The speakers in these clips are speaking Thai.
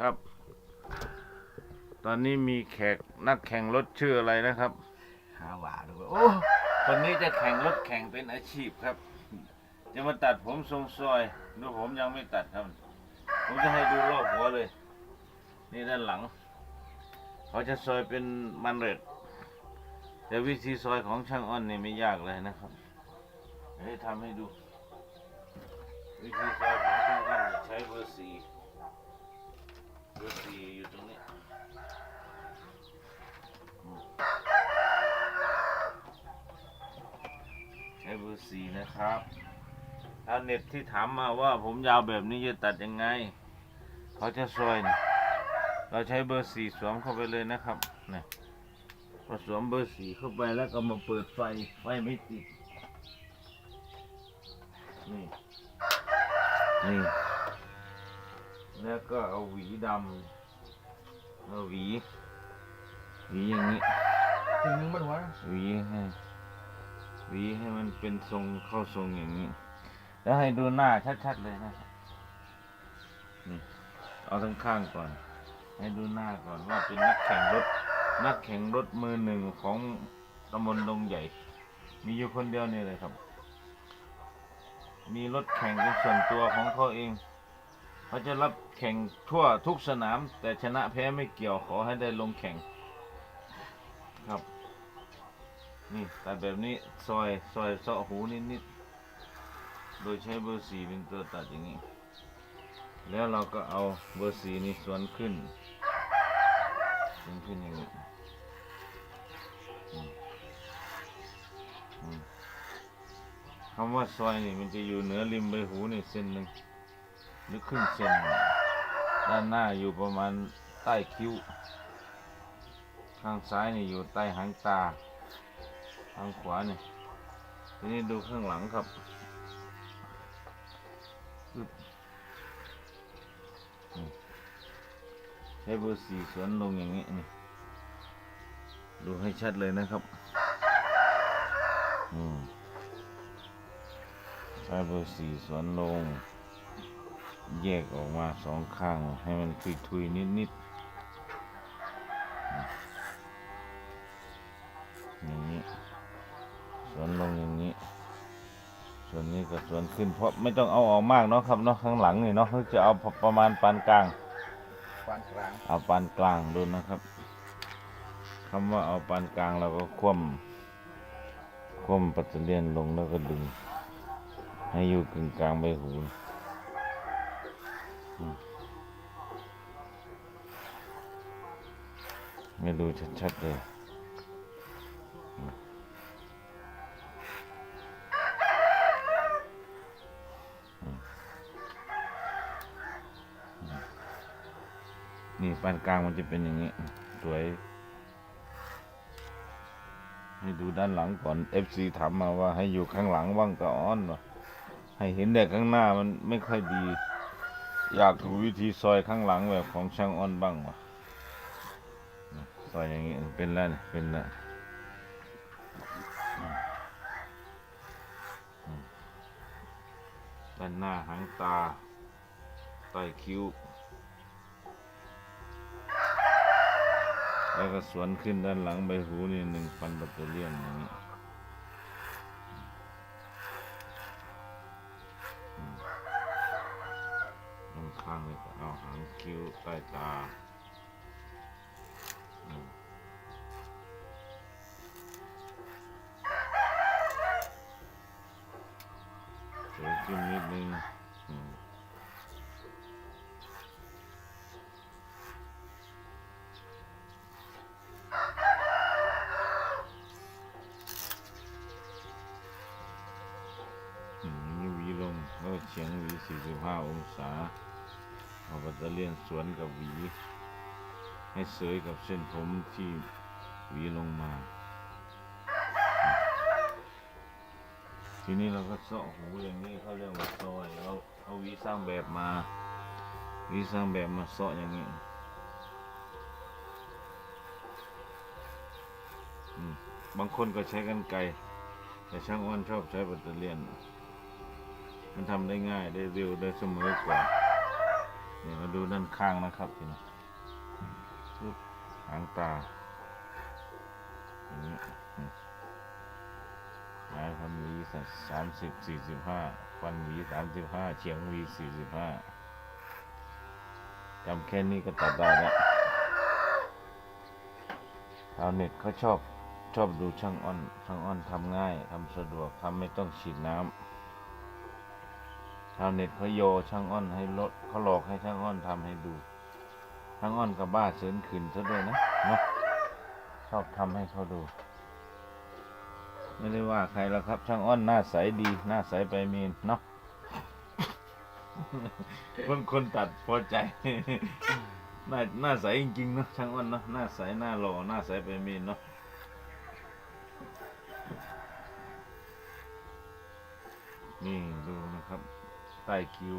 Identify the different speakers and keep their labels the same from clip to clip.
Speaker 1: ครับ ตอนนี้มีแขกนักแข่งรถชื่ออะไรนะครับ
Speaker 2: หาวาด้วย
Speaker 1: โอ้คนนี้จะแข่งรถแข่งเป็นอาชีพครับ จะมาตัดผมทรงซอยดูผมยังไม่ตัดครับ ผมจะให้ดูรอบหัวเลย นี่ด้านหลัง เขาจะซอยเป็นมันเร็ดแต่วิธีซอยของช่างอ้อนนี่ไม่ยากเลยนะครับเดี๋ยวให้ทำให้ดู วิธีซอยของช่างอ้อนใช้เบอร์สี่ เบอร์สี่อยู่ตรงนี้ใช้เบอร์สี่นะครับชาวเน็ตที่ถามมาว่าผมยาวแบบนี้จะตัดยังไง เขาจะซอยเราใช้เบอร์สี่สวมเข้าไปเลยนะครับนี่พอสวมเบอร์สี่เข้าไปแล้วก็มาเปิดไฟ ไฟไม่ติด นี่ นี่ แล้วก็เอาหวีดำเอาหวี หวีอย่างนี้
Speaker 2: ถึงนึงมันหัว
Speaker 1: หวีให้หวีให้มันเป็นทรงเข้าทรงอย่างนี้ แล้วให้ดูหน้าชัดๆเลยนะครับนี่เอาทั้งข้างก่อน ให้ดูหน้าก่อนว่าเป็นนักแข่งรถ นักแข่งรถมือหนึ่งของตำบลดงใหญ่ มีอยู่คนเดียวนี่เลยครับ มีรถแข่งเป็นส่วนตัวของเขาเอง เขาจะรับแข่งทั่วทุกสนาม แต่ชนะแพ้ไม่เกี่ยวขอให้ได้ลงแข่งครับ นี่ตัดแบบนี้ซอยซอยเสาะหูนิดๆโดยใช้เบอร์สี่เป็นตัวตัดอย่างนี้ แล้วเราก็เอาเบอร์สี่นี้สวนขึ้นสวนขึ้นอย่างนี้คำว่าซอยนี่มันจะอยู่เหนือริมใบหูนี่เส้นหนึ่ง หรือครึ่งเส้นด้านหน้าอยู่ประมาณใต้คิ้ว ข้างซ้ายนี่อยู่ใต้หางตาข้างขวานี่ทีนี้ดูข้างหลังครับใช้เบอร์สี่สวนลงอย่างนี้นี่ดูให้ชัดเลยนะครับอืมใช้เบอร์สี่สวนลง แยกออกมาสองข้างให้มันทุยๆนิดๆอย่างนี้ สวนลงอย่างนี้ ส่วนนี้ก็สวนขึ้น เพราะไม่ต้องเอาออกมากเนาะครับเนาะข้างหลังนี่เนาะคือจะเอาประมาณปานกลาง
Speaker 2: ปานกลาง
Speaker 1: เอาปานกลางดูนะครับคำว่าเอาปานกลางเราก็คว่ำคว่ำปัตเตอร์เลียนลงแล้วก็ดึง ให้อยู่กึ่งกลางใบหูอืม ไม่ดูชัดๆเลยนี่ปานกลางมันจะเป็นอย่างนี้ สวยให้ดูด้านหลังก่อน FC ถามมาว่าให้อยู่ข้างหลังว่างก็อ้อนวะให้เห็นแต่ข้างหน้ามันไม่ค่อยดี อยากดูวิธีซอยข้างหลังแบบของช่างอ้อนบ้างวะซอยอย่างนี้เป็นแล้วนี่เป็นแล้วด้านหน้าหางตา ใต้คิ้ว แล้วก็สวนขึ้นด้านหลังใบหูนี่หนึ่งพันแบตเตอเรี่ยนอย่างนี้ ด้านข้างนี่ แบตเตอเลี่ยนสวนกับหวี ให้เสยกับเส้นผมที่หวีลงมา ทีนี้เราก็เสาะหูอย่างนี้เขาเรียกว่าซอยเราเอาหวีสร้างแบบมาหวีสร้างแบบมาเสาะอย่างนี้บางคนก็ใช้กันไกแต่ช่างอ้วนชอบใช้แบตเตอเลี่ยนมันทำได้ง่ายได้เร็วได้เสมอกว่า ดูด้านข้างนะครับทีนี้ปึ๊บหางตาอย่างนี้หายพันวีสามสิบสี่สิบห้าฟันวีสามสิบห้าเฉียงวีสี่สิบห้าจำแค่นี้ก็ตัดได้แล้วชาวเน็ตเขาชอบชอบดูช่างอ้อน ช่างอ้อนทำง่ายทำสะดวกทำไม่ต้องฉีดน้ำาวเน็ตเขาโยช่างอ้อนให้ลดเขาหลอกให้ช่างอ้อนทำให้ดู ช่างอ้อนกับบ้าเสรินขืนซะด้วยนะเนาะชอบทำให้เขาดู ไม่ได้ว่าใครแล้วครับ ช่างอ้อนหน้าใสดี หน้าใสไปมีนเนาะคนคนตัดพอใจหน้าหน้าใสจริงๆเนาะช่างอ้อนเนาะหน้าใสหน้าหล่อหน้าใสไปมีนเนาะ ต้คิ้ว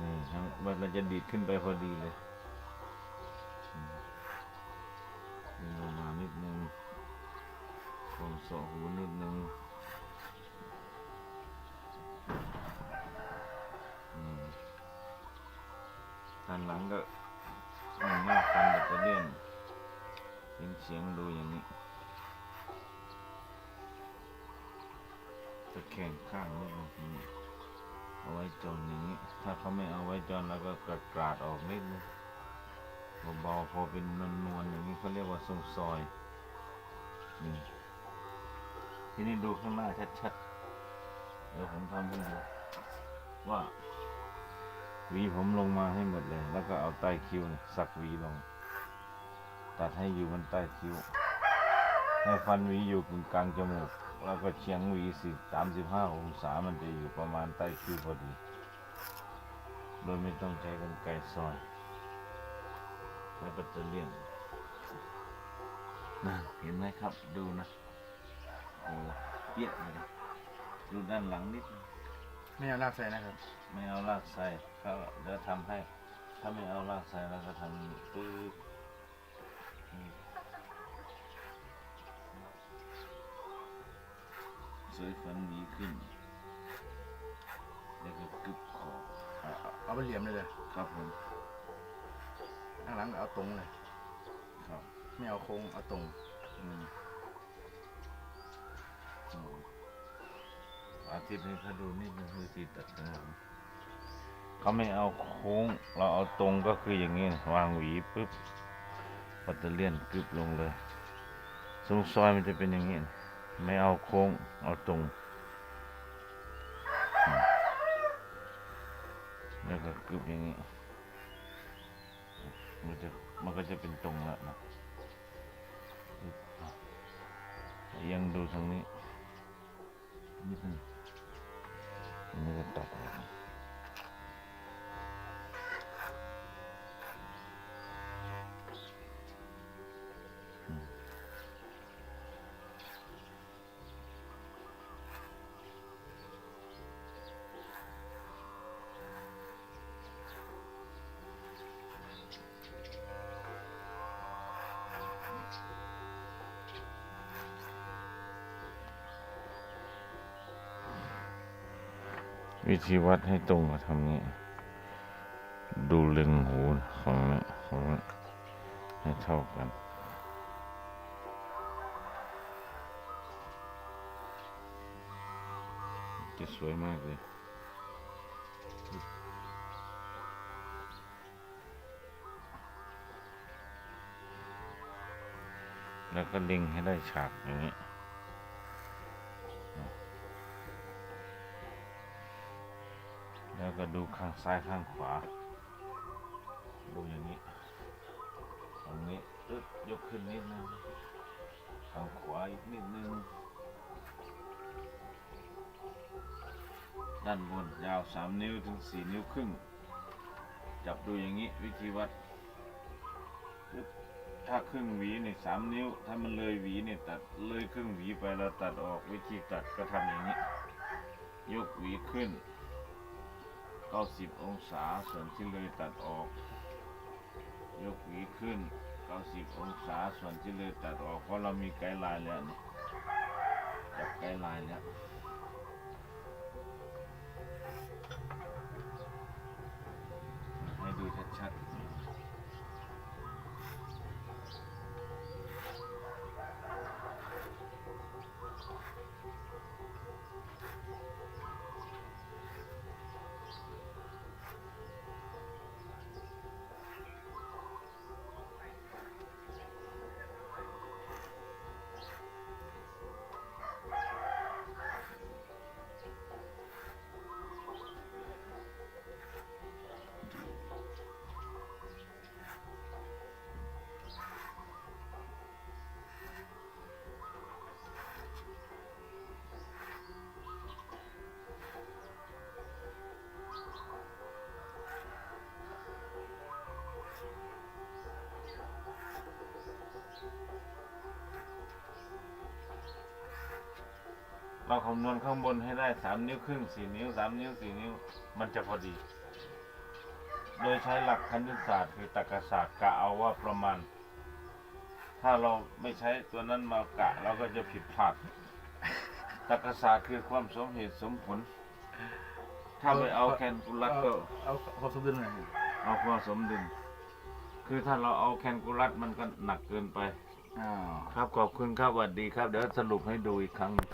Speaker 1: นี่ทั้งมันเราจะดีดขึ้นไปพอดีเลยดึงลงมานิดนึงตรงสองหูนิดนึงด้านหลังก็มันมากฟันแบตเตอเลี่ยนเสียงเสียงดูอย่างนี้ตะแคงข้างนิดนึงอืม เอาไว้จนอย่างนี้ ถ้าเขาไม่เอาไว้จนแล้วก็กระกราดออกนิดนึงเบาๆพอเป็นนวลๆอย่างนี้เขาเรียกว่าทรงซอยนี่ทีนี้ดูข้างหน้าชัดๆ เดี๋ยวผมทำให้ดูว่าหวีผมลงมาให้หมดเลย แล้วก็เอาใต้คิ้วเนี่ยสักหวีลง ตัดให้อยู่บนใต้คิ้ว ให้ฟันหวีอยู่กลางจมูก แล้วก็เฉียงหวีสิสามสิบห้าองศามันจะอยู่ประมาณใต้คิ้วพอดี โดยไม่ต้องใช้กรรไกรซอยใช้แบตเตอเลี่ยนนั่นเห็นไหมครับดูนะโอ้เปี้ยเลยนะดูด้านหลังนิดนึง
Speaker 2: ไม่เอาลากใส่นะครับ
Speaker 1: ไม่เอาลากใส่ก็เดี๋ยวทำให้ ถ้าไม่เอาลากใส่แล้วก็ทำปื๊บ วยฟันหวีขึ้นแล้วก็กึบขอบ
Speaker 2: เอาเอาเอาไปเหลี่ยมเลยเลย
Speaker 1: ครับผม
Speaker 2: ข้างหลังก็เอาตรงเลย
Speaker 1: ครับ
Speaker 2: ไม่เอาโค้งเอาตรง
Speaker 1: อืมอืมอาทิตย์นี้เขาดูนิดนึงคือสีตัดข้างหลังเขาไม่เอาโค้ง เราเอาตรงก็คืออย่างนี้นะวางหวีปุ๊บปัตเตอร์เลียนกึบลงเลยทรงซอยมันจะเป็นอย่างนี้นะ ไม่เอาโค้ง เอาตรง แล้วก็กึบอย่างนี้ มันจะมันก็จะเป็นตรงแล้วนะยังดูทางนี้นิดนึงอันนี้ก็ต วิธีวัดให้ตรงก็ทำนี้ ดูเล็งหูของนี้ของนี้ให้เท่ากัน จะสวยมากเลยแล้วก็เล็งให้ได้ฉากอย่างนี้ ดูข้างซ้ายข้างขวา ดูอย่างนี้ตรงนี้ตึ๊บยกขึ้นนิดนึงข้างขวาอีกนิดนึง ด้านบนยาวสามนิ้วถึงสี่นิ้วครึ่ง จับดูอย่างนี้วิธีวัดปึ๊บถ้าครึ่งหวีเนี่ยสามนิ้ว ถ้ามันเลยหวีเนี่ยตัดเลยครึ่งหวีไปแล้วตัดออกวิธีตัดก็ทำอย่างนี้ ยกหวีขึ้น 90 องศา ส่วนที่เลยตัดออก ยกหวีขึ้น 90 องศา ส่วนที่เลยตัดออก เพราะเรามีไกด์ไลน์แล้วนี่จับไกด์ไลน์แล้ว เราคำนวณข้างบนให้ได้สามนิ้วครึ่งสี่นิ้วสามนิ้วสี่นิ้ว มันจะพอดี โดยใช้หลักคณิตศาสตร์คือตรรกศาสตร์กะเอาว่าประมาณ ถ้าเราไม่ใช้ตัวนั้นมากะเราก็จะผิดพลาดตรรกศาสตร์คือความสมเหตุสมผล ถ้าไปเอาแคนกูลัสก็
Speaker 2: เอาเอาความสมดุลหน่อย
Speaker 1: เอาความสมดุลคือถ้าเราเอาแคนกูลัสมันก็หนักเกินไป
Speaker 2: อ้าว
Speaker 1: ครับขอบคุณครับสวัสดีครับ เดี๋ยวสรุปให้ดูอีกครั้งหนึ่ง